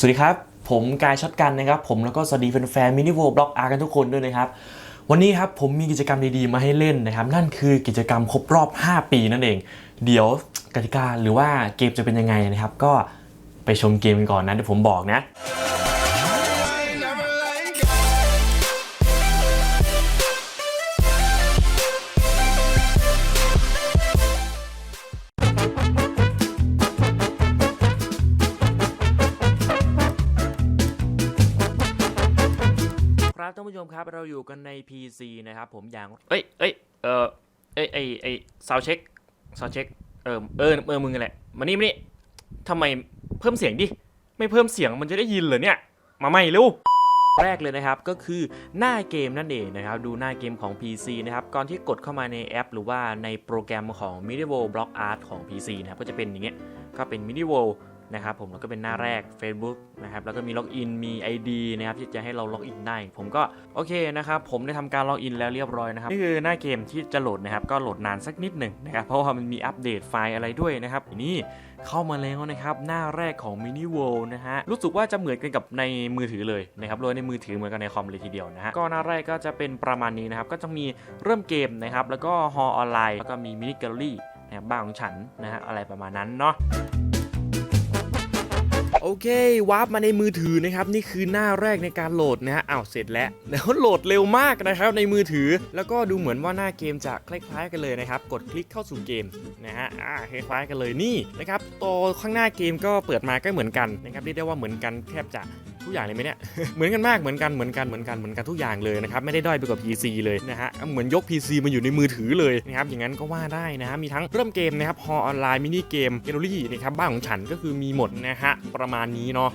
สวัสดีครับ ผมกายช็อตกันนะครับ ผมแล้วก็สวัสดีแฟนๆมินิโวบล็อกอาร์กันทุกคนด้วยนะครับ วันนี้ครับผมมีกิจกรรมดีๆมาให้เล่นนะครับ นั่นคือกิจกรรมครบรอบ 5 ปีนั่นเอง เดี๋ยวกติกาหรือว่าเกมจะเป็นยังไงนะครับ ก็ไปชมเกมกันก่อนนะเดี๋ยวผมบอกนะ ชมครับ เราอยู่กันใน PC นะครับ ผมอย่าง เอ้ยเอ้ยเออเอ้ยไอไอซาวเช็คซาวเช็คเออเออเออมึงนั่นแหละมานี่มานี่ทำไมเพิ่มเสียงดิ ไม่เพิ่มเสียงมันจะได้ยินเหรอเนี่ย มาใหม่เร็วแรกเลยนะครับก็คือหน้าเกมนั่นเองนะครับดูหน้าเกมของ PC นะครับก่อนที่กดเข้ามาในแอป หรือว่าในโปรแกรมของ Medieval Block Art ของ PC นะครับก็จะเป็นอย่างเงี้ยก็เป็น Medieval นะครับผมแล้วก็เป็นหน้าแรก Facebook นะครับแล้วก็มีล็อกอินมี ID นะครับที่จะให้เราล็อกอินได้ ผมก็โอเคนะครับผมได้ทำการล็อกอินแล้วเรียบร้อยนะครับนี่คือหน้าเกมที่จะโหลดนะครับก็โหลดนานสักนิดหนึ่งนะครับเพราะว่ามันมีอัปเดตไฟล์อะไรด้วยนะครับนี่เข้ามาแล้วนะครับหน้าแรกของ Mini World นะฮะรู้สึกว่าจะเหมือนกันกับในมือถือเลยนะครับโดยในมือถือเหมือนกันในคอมเลยทีเดียวนะฮะก็หน้าแรกก็จะเป็นประมาณนี้นะครับก็จะมีเริ่มเกมนะครับแล้วก็ฮอออนไลน์แล้วก็มีมินิแกลเลอรี่นะครับบ้านของฉันนะฮะอะไรประมาณนั้นเนาะ โอเควาร์ปมาในมือถือนะครับ นี่คือหน้าแรกในการโหลดนะฮะอ้าวเสร็จแล้วแล้วโหลดเร็วมากนะครับในมือถือ แล้วก็ดูเหมือนว่าหน้าเกมจะคล้ายๆกันเลยนะครับ กดคลิกเข้าสู่เกมนะฮะอ่าคล้ายๆกันเลยนี่นะครับตัวข้างหน้าเกมก็เปิดมาก็เหมือนกันนะครับเรียกได้ว่าเหมือนกันแทบจะทุกอย่างเลยไหมเนี่ย เหมือนกันมาก เหมือนกัน เหมือนกัน เหมือนกัน เหมือนกันทุกอย่างเลยนะครับ ไม่ได้ด้อยไปกว่า PC เลยนะฮะ เหมือนยก PC มาอยู่ในมือถือเลยนะครับ อย่างนั้นก็ว่าได้นะฮะ มีทั้งเริ่มเกมนะครับ ฮอออนไลน์ มินิเกมเกมลี่นะครับ บ้านของฉันก็คือมีหมดนะฮะ ประมาณนี้เนาะ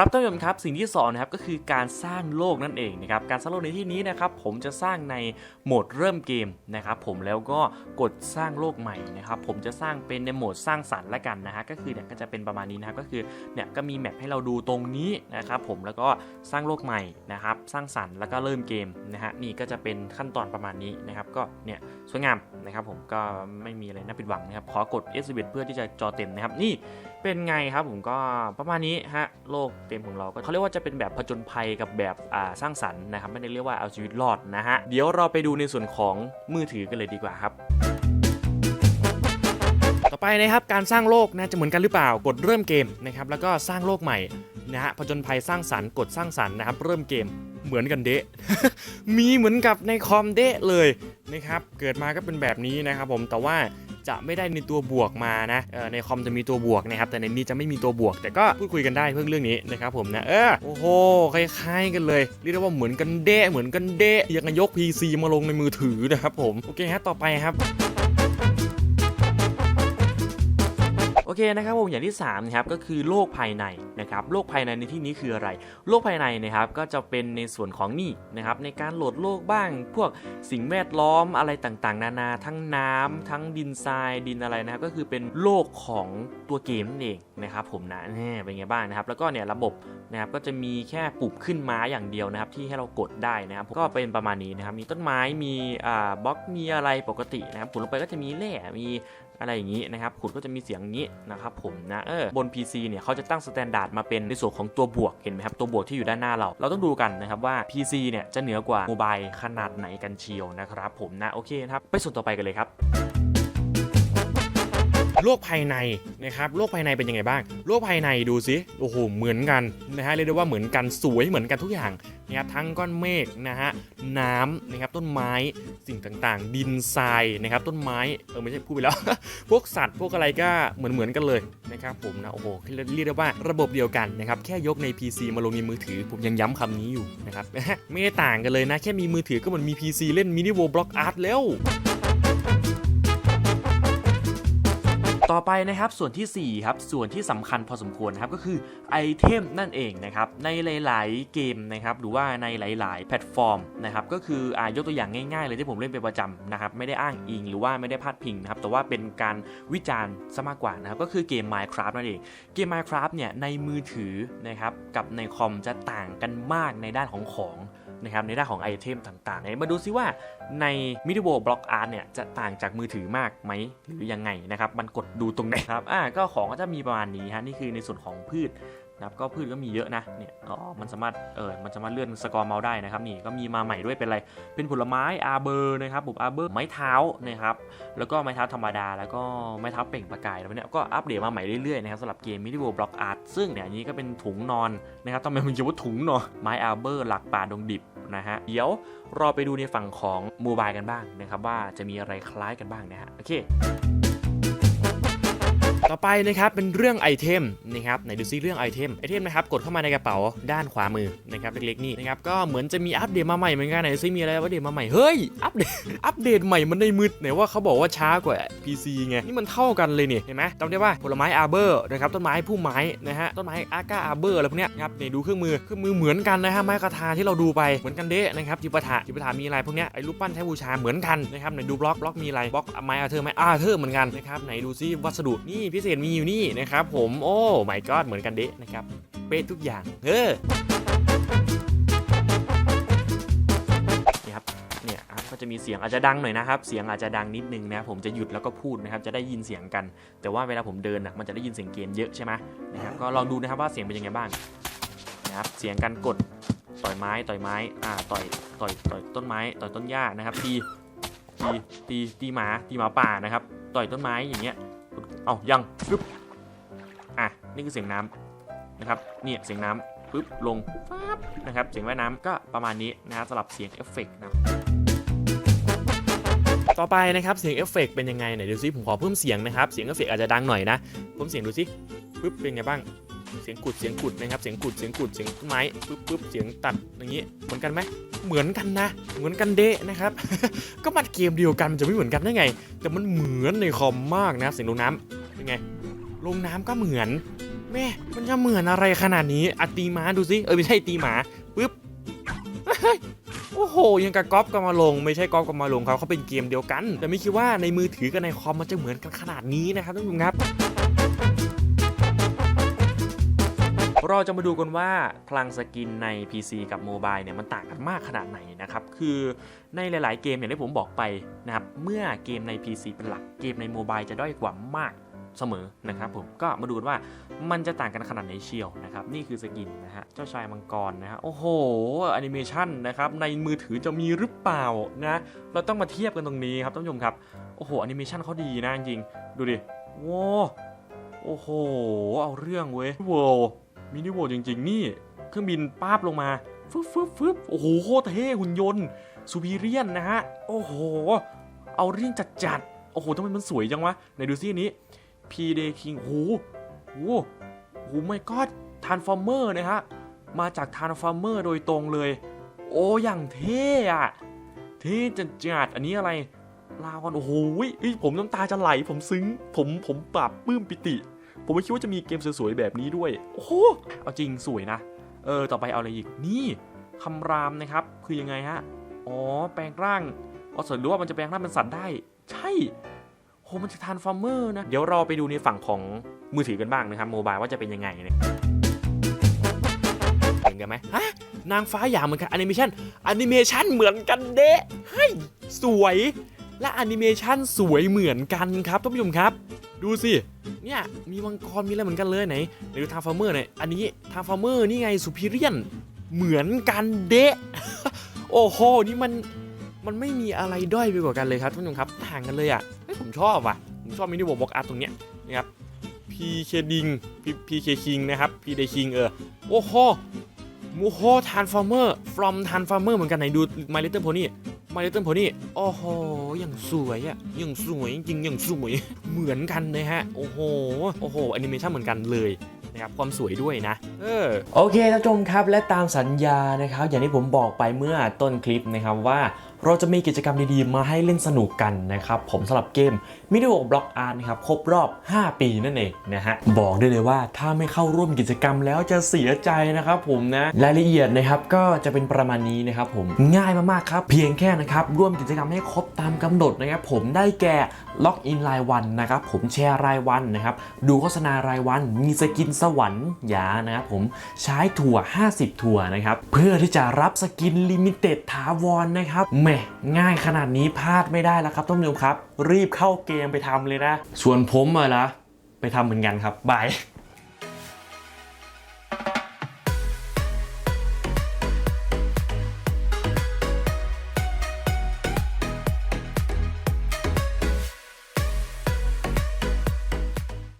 ครับท่านผู้ชมครับสิ่งที่สองนะครับก็คือการสร้างโลกนั่นเองนะครับการสร้างโลกในที่นี้นะครับผมจะสร้างในโหมดเริ่มเกมนะครับผมแล้วก็กดสร้างโลกใหม่นะครับผมจะสร้างเป็นในโหมดสร้างสรรค์ละกันนะฮะก็คือเนี่ยก็จะเป็นประมาณนี้นะครับก็คือเนี่ยก็มีแมปให้เราดูตรงนี้นะครับผมแล้วก็สร้างโลกใหม่นะครับสร้างสรรค์แล้วก็เริ่มเกมนะฮะนี่ก็จะเป็นขั้นตอนประมาณนี้นะครับก็เนี่ยสวยงามนะครับผมก็ไม่มีอะไรน่าผิดหวังนะครับขอกด S 11 เพื่อที่จะจอเต็มนะครับนี่เป็นไงครับผมก็ประมาณนี้ฮะโลกเต็มของเราก็เขาเรียกว่าจะเป็นแบบผจญภัยกับแบบอ่าสร้างสรรค์นะครับไม่ได้เรียกว่าเอาชีวิตรอดนะฮะเดี๋ยวเราไปดูในส่วนของมือถือกันเลยดีกว่าครับต่อไปนะครับการสร้างโลกนะจะเหมือนกันหรือเปล่ากดเริ่มเกมนะครับแล้วก็สร้างโลกใหม่นะฮะผจญภัยสร้างสรรค์กดสร้างสรรค์นะครับเริ่มเกมเหมือนกันเดะมีเหมือนกับในคอมเดะเลยนะครับเกิดมาก็เป็นแบบนี้นะครับผมแต่ว่า จะไม่ได้ในตัวบวกมานะในคอมจะมีตัวบวกนะครับแต่ในนี้จะไม่มีตัวบวก แต่ก็พูดคุยกันได้เพื่องเรื่องนี้นะครับผมนะเออโอ้โหคล้ายๆกันเลยเรียกได้ว่าเหมือนกันเดะเหมือนกันเดะยังยก PC มาลงในมือถือนะครับผมโอเคฮะต่อไปครับ โอเคนะครับผมอย่างที่3นะครับก็คือโลกภายในนะครับโลกภายในในที่นี้คืออะไรโลกภายในนะครับก็จะเป็นในส่วนของนี่นะครับในการโหลดโลกบ้าง พวกสิ่งแวดล้อมอะไรต่างๆ นานาทั้งน้ำทั้งดินทรายดินอะไรนะครับก็คือเป็นโลกของตัวเกมนั่นเองนะครับผมนะนี่เป็นไงบ้างนะครับแล้วก็เนี่ยระบบนะครับก็จะมีแค่ปลูกขึ้นม้าอย่างเดียวนะครับที่ให้เรากดได้นะครับก็เป็นประมาณนี้นะครับมีต้นไม้มีอ่าบล็อกมีอะไรปกตินะครับขุดลงไปก็จะมีแร่มี อะไรอย่างนี้นะครับขุดก็จะมีเสียงนี้นะครับผมนะเออบน PC เนี่ยเขาจะตั้งสแตนดาร์ดมาเป็นในส่วนของตัวบวกเห็นไหมครับตัวบวกที่อยู่ด้านหน้าเรา เราต้องดูกันนะครับว่า PC เนี่ยจะเหนือกว่าโมบายขนาดไหนกันเชียวนะครับผมนะโอเคนะครับไปส่วนต่อไปกันเลยครับ โลกภายในนะครับโลกภายในเป็นยังไงบ้างโลกภายในดูสิโอ้โหเหมือนกันนะฮะเรียกได้ว่าเหมือนกันสวยเหมือนกันทุกอย่างนะครับทั้งก้อนเมฆนะฮะน้ำนะครับต้นไม้สิ่งต่างๆ ดินทรายนะครับต้นไม้เออไม่ใช่พูดไปแล้ว พวกสัตว์พวกอะไรก็เหมือนเหมือนๆกันเลยนะครับผมนะโอ้โหเรียกได้ว่าระบบเดียวกันนะครับแค่ยกใน PC มาลงในมือถือ ผมยังย้ำคำนี้อยู่นะครับไม่ได้ต่างกันเลยนะ แค่มีมือถือก็เหมือนมี PC เล่นมินิโวบล็อกอาร์ตแล้ว อไปนะครับส่วนทีสี่4 ครับ ส่วนที่สำคัญพอสมควรครับก็คือไอเทมนั่นเองนะครับในหลาย ๆ เกมนะครับหรือว่าในหลาย ๆ แพลตฟอร์มนะครับก็คืออ่ายกตัวอย่างง่าย ๆ เลยที่ผมเล่นเป็นประจำนะครับไม่ได้อ้างอิงหรือว่าไม่ได้พาดพิงนะครับแต่ว่าเป็นการวิจารณ์ซะมากกว่านะครับก็คือเกม Minecraft นั่นเองเกม Minecraft เนี่ยในมือถือนะครับกับในคอมจะต่างกันมากในด้านของของ นะครับในด้านของไอเทมต่างๆมาดูซิว่าใน m i d i w o r l Block Art เนี่ยจะต่างจากมือถือมากไหมหรือยังไงนะครับ มันกดดูตรงไหนครับอ่าก็ของก็จะมีประมาณนี้ฮะนี่คือในส่วนของพืช นะครับก็พืชก็มีเยอะนะเนี่ยอ๋อมันสามารถเออมันสามารถเลื่อนสกอร์เมาส์ได้นะครับนี่ก็มีมาใหม่ด้วยเป็นอะไรเป็นผลไม้อาร์เบอร์นะครับผมอาร์เบอร์ไม้เท้านะครับแล้วก็ไม้เท้าธรรมดา แล้วก็ไม้เท้าเปล่งประกายแล้วเนี่ยก็อัปเดตมาใหม่เรื่อยๆนะครับสำหรับเกม Medieval Block Art ซึ่งเนี่ยอันนี้ก็เป็นถุงนอนนะครับทำไมมันเรียกว่าถุงนอนไม้อาร์เบอร์หลักป่าดงดิบนะฮะเดี๋ยวรอไปดูในฝั่งของโมบายกันบ้างนะครับว่าจะมีอะไรคล้ายกันบ้างนะฮะโอเค ต่อไปนะครับเป็นเรื่องไอเทมนะครับไหนดูซิเรื่องไอเทมไอเทมนะครับกดเข้ามาในกระเป๋าด้านขวามือนะครับเล็กๆนี่นะครับก็เหมือนจะมีอัปเดตมาใหม่เหมือนกันไหนดูซิมีอะไรอัปเดตมาใหม่เฮ้ยอัปเดตอัปเดตใหม่มันในมืดไหนว่าเขาบอกว่าช้ากว่า PC ไงนี่มันเท่ากันเลยนี่เห็นไหมจำได้ว่าผลไม้อาร์เบอร์นะครับต้นไม้พุ่มไม้นะฮะต้นไม้อาก้าอาร์เบอร์อะไรพวกเนี้ยนะครับนี่ดูเครื่องมือเครื่องมือเหมือนกันนะฮะไม้กระทาที่เราดูไปเหมือนกันเดะนะครับจิปถะจิปถะมีอะไรพวกเนี้ยไอ้รูปปั้นใช้บูชาเหมือนกันนะครับไหนดูบล็อกบล็อกมีอะไรบล็อกไม้อาเธอร์ไม้อาเธอร์เหมือนกันนะครับไหนดูซิวัสดุนี่พิเศษมีอยู่นี่นะครับผมโอ้ my god เหมือนกันเดะนะครับเป๊ะทุกอย่างเออนี่ครับเนี่ยครับก็จะมีเสียงอาจจะดังหน่อยนะครับ เสียงอาจจะดังนิดนึงนะ ผมจะหยุดแล้วก็พูดนะครับ จะได้ยินเสียงกัน แต่ว่าเวลาผมเดินนะมันจะได้ยินเสียงเกมเยอะใช่ไหมนะครับ ก็ลองดูนะครับว่าเสียงเป็นยังไงบ้างนะครับ เสียงการกดต่อยไม้ต่อยไม้ อ่า ต่อย ต่อย ต่อยต้นไม้ ต่อยต้นหญ้านะครับ ตี ตี ตี ตีหมา ตีหมาป่านะครับ ต่อยต้นไม้อย่างเงี้ย เอายังปึ๊บอะนี่คือเสียงน้ำนะครับเนี่ยเสียงน้ำปึ๊บลงฟับนะครับเสียงว่ายน้ำก็ประมาณนี้นะครับสำหรับเสียงเอฟเฟกต์นะต่อไปนะครับเสียงเอฟเฟกต์เป็นยังไงไหนดูซิผมขอเพิ่มเสียงนะครับเสียงเอฟเฟกต์อาจจะดังหน่อยนะเพิ่มเสียงดูซิปึ๊บเป็นไงบ้างเสียงกุดเสียงกุดนะครับเสียงกุดเสียงกุดเสียงต้นไม้ปึ๊บปึ๊บเสียงตัดอย่างนี้เหมือนกันไหมเหมือนกันนะ เหมือนกันเดะนะครับ ก็มันเกมเดียวกันมันจะไม่เหมือนกันได้ไง แต่มันเหมือนในคอมมากนะเสียงลงน้ำ เป็นไง ลงน้ำก็เหมือน แม่ มันจะเหมือนอะไรขนาดนี้อตีม้าดูซิเออไม่ใช่ตีหมาปึ๊บโอ้โห ยังกับก๊อปกับมาลง ไม่ใช่ก๊อปกับมาลงเขาเขาเป็นเกมเดียวกัน แต่ไม่คิดว่าในมือถือกับในคอมมันจะเหมือนกันขนาดนี้นะครับท่านผู้ชมครับเราจะมาดูกันว่าพลังสกินใน PC กับโมบายเนี่ยมันต่างกันมากขนาดไหนนะครับ คือในหลาย ๆ เกมอย่างที่ผมบอกไปนะครับ เมื่อเกมใน PC เป็นหลัก เกมในโมบายจะด้อยกว่ามาก เสมอนะครับผมก็มาดูกันว่ามันจะต่างกันขนาดไหนเชียวนะครับนี่คือสกินนะฮะเจ้าชายมังกรนะฮะโอ้โหแอนิเมชันนะครับในมือถือจะมีหรือเปล่านะเราต้องมาเทียบกันตรงนี้ครับท่านผู้ชมครับโอ้โหแอนิเมชันเขาดีนะจริงๆดูดิว้าวโอ้โห เอาเรื่องเว้ยโว้มินิโวจริง ๆ นี่เครื่องบินป้าบลงมาฟึบฟึบฟึบโอ้โหโคตรเท่หุ่นยนต์ซูพีเรียนนะฮะ โอ้โห เอาเรื่องจัดๆโอ้โหทำไมมันสวยจังวะไหนดูซิอันนี้ พีเดคิงโอ้โหโอ้โหโหไม่ก็ทานฟอร์เมอร์นะฮะ มาจากทานฟอร์เมอร์โดยตรงเลย โอ้อย่างเท่อะเท่จัดจัดอันนี้อะไร ลาวันโอ้โหเอ้ยผมน้ำตาจะไหล ผมซึ้ง ผมผมปรับปื้มปิติ ผมไม่คิดว่าจะมีเกมสวยๆแบบนี้ด้วย โอ้โห เอาจริงสวยนะ เออ ต่อไปเอาอะไรอีก นี่คำรามนะครับ คือยังไงฮะ อ๋อ แปลงร่างอ๋อสรือว่ามันจะแปลงร่างเป็นสัตว์ได้ ใช่ โหมันจะทานฟอร์เมอร์นะ เดี๋ยวเราไปดูในฝั่งของมือถือกันบ้างนะครับโมบายว่าจะเป็นยังไงเนี่ยเห็นกันไหมฮะนางฟ้าอย่างเหมือนกันแอนิเมชันแอนิเมชันเหมือนกันเด้เฮ้ยสวยและแอนิเมชันสวยเหมือนกันครับท่านผู้ชมครับ ดูสิเนี่ยมีมังกรมีอะไรเหมือนกันเลยไหนไหนดูทางฟาร์เมอร์หน่อยอันนี้ทางฟาร์เมอร์นี่ไงสุพิเรียนเหมือนกันเดะโอ้โหนี่มัน มันไม่มีอะไรด้อยไปกว่ากันเลยครับท่านผู้ชมครับต่างกันเลยอะเฮ้ยผมชอบว่ะผมชอบมินิวอลบ็อกอาร์ตตรงเนี้ยนะครับ PK ดิง PK King นะครับ PD King เออโอ้โหโอ้โหทานฟอร์เมอร์ from ทานฟาร์เมอร์เหมือนกันไหนดู My Little Pony My Little Pony โอ้โหอย่างสวยอะอย่างสวยจริงอย่างสวย เหมือนกันเลยฮะ โอ้โห โอ้โหแอนิเมชันเหมือนกันเลยนะครับความสวยด้วยนะ เออโอเคท่านผู้ชมครับและตามสัญญานะครับ อย่างที่ผมบอกไปเมื่อต้นคลิปนะครับว่า เราจะมีกิจกรรมดีๆ มาให้เล่นสนุกกันนะครับผมสำหรับเกมมิดิโอบล็อกอาร์นะครับครบรอบ 5 ปีนั่นเองนะฮะบอกได้เลยว่าถ้าไม่เข้าร่วมกิจกรรมแล้วจะเสียใจนะครับผมนะรายละเอียดนะครับก็จะเป็นประมาณนี้นะครับผมง่ายมากๆครับ เพียงแค่นะครับร่วมกิจกรรมให้ครบตามกำหนดนะครับผมได้แก่ล็อกอินรายวันนะครับผมแชร์รายวันนะครับดูโฆษณารายวันมีสกินสวรรค์ยานะครับผมใช้ถั่ว 50 ถั่วนะครับเพื่อที่จะรับสกินลิมิเต็ดถาวรนะครับมง่ายขนาดนี้พลาดไม่ได้แล้วครับท่านผู้ชมครับ รีบเข้าเกมไปทำเลยนะ ส่วนผมอะละไปทำเหมือนกันครับบาย